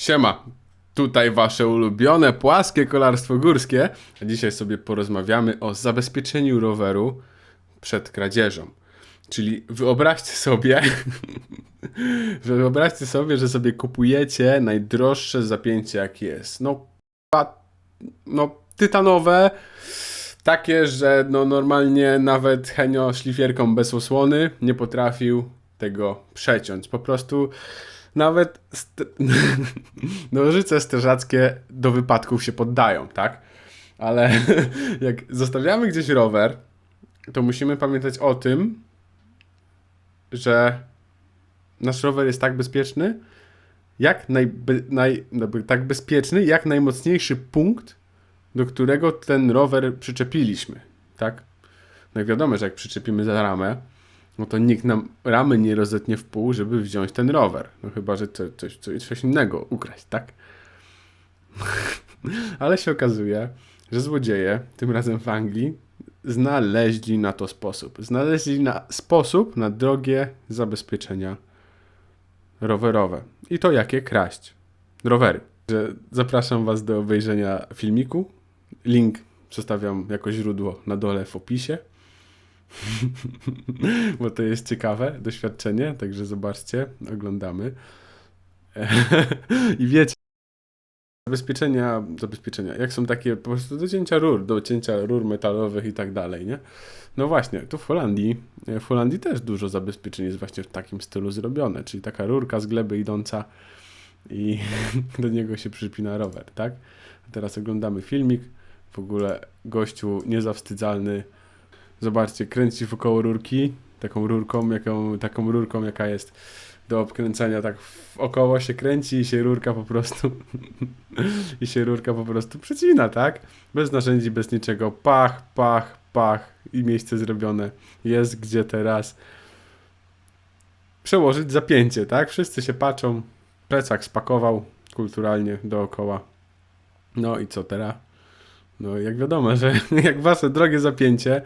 Siema, tutaj wasze ulubione płaskie kolarstwo górskie. Dzisiaj sobie porozmawiamy o zabezpieczeniu roweru przed kradzieżą. Czyli wyobraźcie sobie, wyobraźcie sobie, że sobie kupujecie najdroższe zapięcie jakie jest. No, no tytanowe, takie, że no normalnie nawet Henio szlifierką bez osłony nie potrafił tego przeciąć. Po prostu nawet st- nożyce strażackie do wypadków się poddają, tak? Ale jak zostawiamy gdzieś rower, to musimy pamiętać o tym, że nasz rower jest tak bezpieczny, jak najbe, naj, tak bezpieczny, jak najmocniejszy punkt, do którego ten rower przyczepiliśmy, tak? No i wiadomo, że jak przyczepimy za ramę, no to nikt nam ramy nie rozetnie w pół, żeby wziąć ten rower. No chyba, że coś, coś, coś innego ukraść, tak? Ale się okazuje, że złodzieje, tym razem w Anglii, znaleźli na to sposób. Znaleźli na sposób na drogie zabezpieczenia rowerowe. I to jakie kraść? Rowery. Zapraszam Was do obejrzenia filmiku. Link zostawiam jako źródło na dole w opisie. Bo to jest ciekawe doświadczenie, także zobaczcie, oglądamy. I wiecie, zabezpieczenia, zabezpieczenia, jak są takie po prostu do cięcia rur, do cięcia rur metalowych i tak dalej, nie? No właśnie, tu w Holandii, w Holandii też dużo zabezpieczeń jest właśnie w takim stylu zrobione, czyli taka rurka z gleby idąca i do niego się przypina rower, tak? A teraz oglądamy filmik, w ogóle gościu niezawstydzalny, zobaczcie, kręci wokoło rurki, taką rurką, jaką, taką rurką, jaka jest do obkręcania, tak około się kręci i się rurka po prostu i się rurka po prostu przecina, tak? Bez narzędzi, bez niczego, pach, pach, pach i miejsce zrobione. Jest gdzie teraz przełożyć zapięcie, tak? Wszyscy się patrzą, plecak spakował kulturalnie dookoła. No i co teraz? No jak wiadomo, że jak wasze drogie zapięcie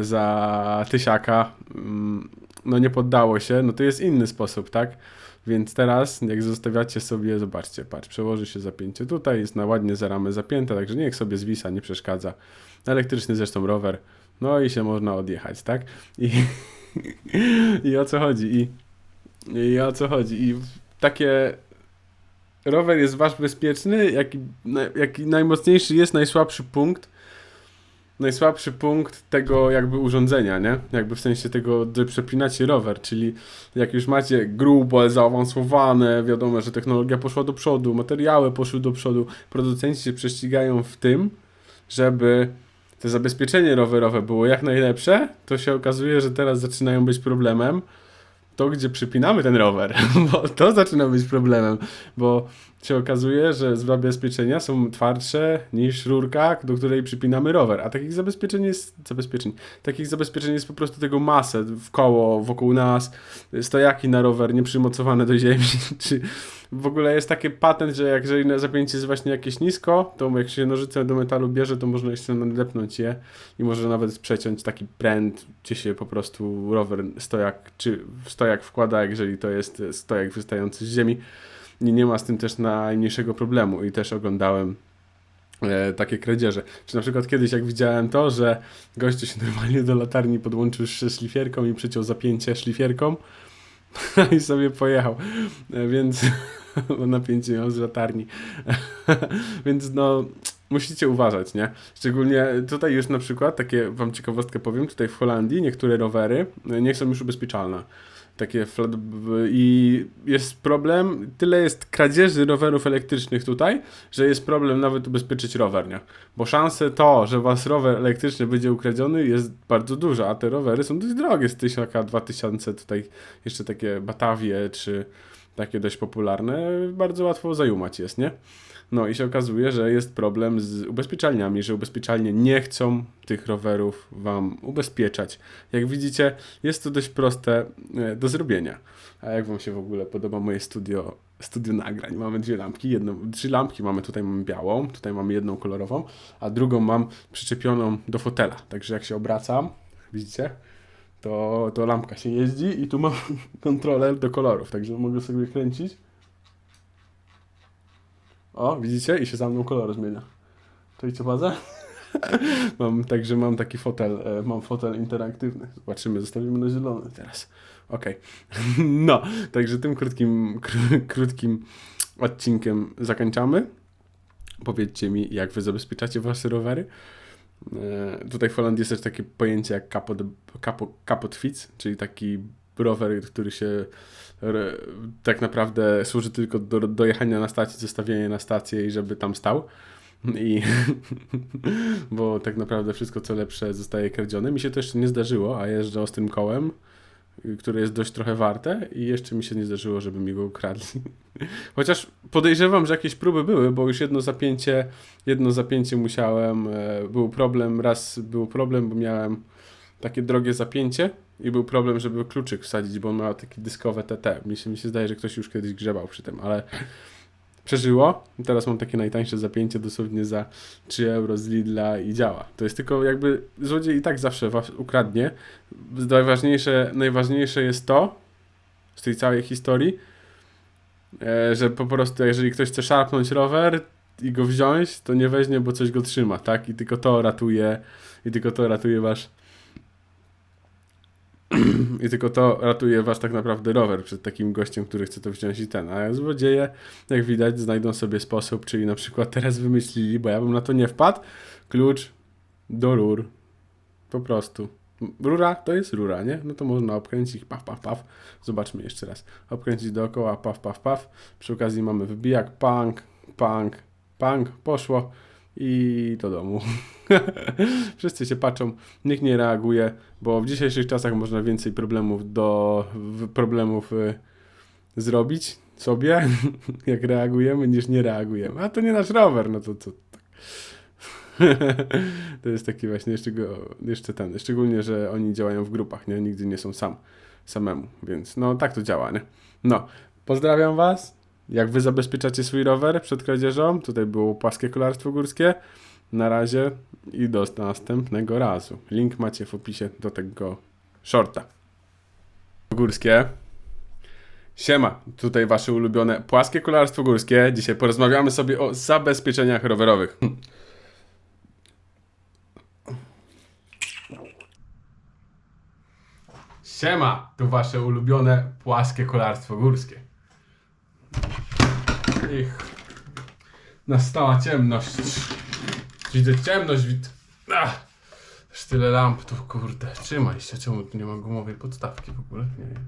za tysiaka mm, no nie poddało się, no to jest inny sposób, tak? Więc teraz, jak zostawiacie sobie, zobaczcie, patrz, przełoży się zapięcie tutaj, jest na ładnie za ramę zapięte, także niech sobie zwisa, nie przeszkadza. Elektryczny zresztą rower, no i się można odjechać, tak? I, i o co chodzi? I, I o co chodzi? I takie rower jest wasz bezpieczny, jaki, jaki najmocniejszy jest najsłabszy punkt, najsłabszy punkt tego jakby urządzenia, nie? Jakby w sensie tego, że przepinacie rower, czyli jak już macie grube, zaawansowane, wiadomo, że technologia poszła do przodu, materiały poszły do przodu, producenci się prześcigają w tym, żeby to zabezpieczenie rowerowe było jak najlepsze, to się okazuje, że teraz zaczynają być problemem to, gdzie przypinamy ten rower, bo to zaczyna być problemem, bo się okazuje, że zabezpieczenia są twardsze niż rurka, do której przypinamy rower, a takich zabezpieczeń jest, zabezpieczeń, takich zabezpieczeń jest po prostu tego masę. W koło, wokół nas, stojaki na rower nieprzymocowane do ziemi, czy w ogóle jest taki patent, że jak jeżeli zapięcie jest właśnie jakieś nisko, to jak się nożyce do metalu bierze, to można jeszcze nadepnąć je i może nawet przeciąć taki pręt, gdzie się po prostu rower stojak, czy stojak wkłada, jeżeli to jest stojak wystający z ziemi. I nie ma z tym też najmniejszego problemu. I też oglądałem e, takie kradzieże. Czy na przykład kiedyś jak widziałem to, że gościu się normalnie do latarni podłączył szlifierką i przyciął zapięcie szlifierką i sobie pojechał. E, Więc bo napięcie miał z latarni. Więc no musicie uważać, nie? Szczególnie tutaj już na przykład, takie wam ciekawostkę powiem, tutaj w Holandii niektóre rowery e, nie są już ubezpieczalne. Takie flat... i jest problem, tyle jest kradzieży rowerów elektrycznych tutaj, że jest problem nawet ubezpieczyć rower, nie? Bo szanse to, że was rower elektryczny będzie ukradziony jest bardzo duża, a te rowery są dość drogie, z 1000 2000 tutaj jeszcze takie Batawie czy takie dość popularne, bardzo łatwo zajumać jest, nie? No i się okazuje, że jest problem z ubezpieczalniami, że ubezpieczalnie nie chcą tych rowerów wam ubezpieczać. Jak widzicie, jest to dość proste e, do zrobienia. A jak wam się w ogóle podoba moje studio, studio nagrań? Mamy dwie lampki, jedną, trzy lampki mamy, tutaj mamy białą, tutaj mamy jedną kolorową, a drugą mam przyczepioną do fotela. Także jak się obracam, widzicie? To, to lampka się jeździ i tu mam kontroler do kolorów, także mogę sobie kręcić O, widzicie? I się za mną kolor zmienia. Czujcie bazę? mam, także mam taki fotel, e, mam fotel interaktywny. Zobaczymy, zostawimy na zielony teraz. Okej. No, także tym krótkim, kró- krótkim odcinkiem zakończamy. Powiedzcie mi, jak wy zabezpieczacie wasze rowery. E, Tutaj w Holandii jest też takie pojęcie jak kapot, kapo, kapot fits, czyli taki rower, który się tak naprawdę służy tylko do dojechania na stację, zostawienia na stację i żeby tam stał. I bo tak naprawdę wszystko co lepsze zostaje kradzione. Mi się to jeszcze nie zdarzyło, a jeżdżę ostrym kołem, które jest dość trochę warte i jeszcze mi się nie zdarzyło, żeby mi go ukradli. Chociaż podejrzewam, że jakieś próby były, bo już jedno zapięcie, jedno zapięcie musiałem, e, był problem, raz był problem, bo miałem takie drogie zapięcie i był problem, żeby kluczyk wsadzić, bo on miał takie dyskowe TT. Mi się, mi się zdaje, że ktoś już kiedyś grzebał przy tym, ale przeżyło. Teraz mam takie najtańsze zapięcie dosłownie za 3 euro z Lidla i działa. To jest tylko jakby złodziej i tak zawsze was ukradnie. Najważniejsze, najważniejsze jest to z tej całej historii, że po prostu jeżeli ktoś chce szarpnąć rower i go wziąć, to nie weźmie, bo coś go trzyma, tak? I tylko to ratuje, i tylko to ratuje wasz i tylko to ratuje was tak naprawdę rower przed takim gościem, który chce to wziąć i ten. A złodzieje, jak widać, znajdą sobie sposób, czyli na przykład teraz wymyślili, bo ja bym na to nie wpadł, klucz do rur. Po prostu. Rura to jest rura, nie? No to można obkręcić, paf, paf, paf. Zobaczmy jeszcze raz. Obkręcić dookoła, paf, paf, paf. Przy okazji mamy wybijak, pang, pang, pang, poszło i do domu. Wszyscy się patrzą, nikt nie reaguje, bo w dzisiejszych czasach można więcej problemów do problemów y, zrobić sobie, jak reagujemy, niż nie reagujemy. A to nie nasz rower, no to co? To jest taki właśnie jeszcze, go, jeszcze ten, szczególnie, że oni działają w grupach, nie? Nigdy nie są sam, samemu, więc no tak to działa, nie? No, pozdrawiam was. Jak wy zabezpieczacie swój rower przed kradzieżą, tutaj było płaskie kolarstwo górskie. Na razie i do następnego razu. Link macie w opisie do tego shorta. Górskie. Siema, tutaj wasze ulubione płaskie kolarstwo górskie. Dzisiaj porozmawiamy sobie o zabezpieczeniach rowerowych. Siema, tu wasze ulubione płaskie kolarstwo górskie. Ich. Nastała ciemność. Widzę ciemność, wid... Ach, już tyle lamp tu, kurde. Trzymaj się, czemu tu nie ma gumowej podstawki w ogóle? Nie wiem.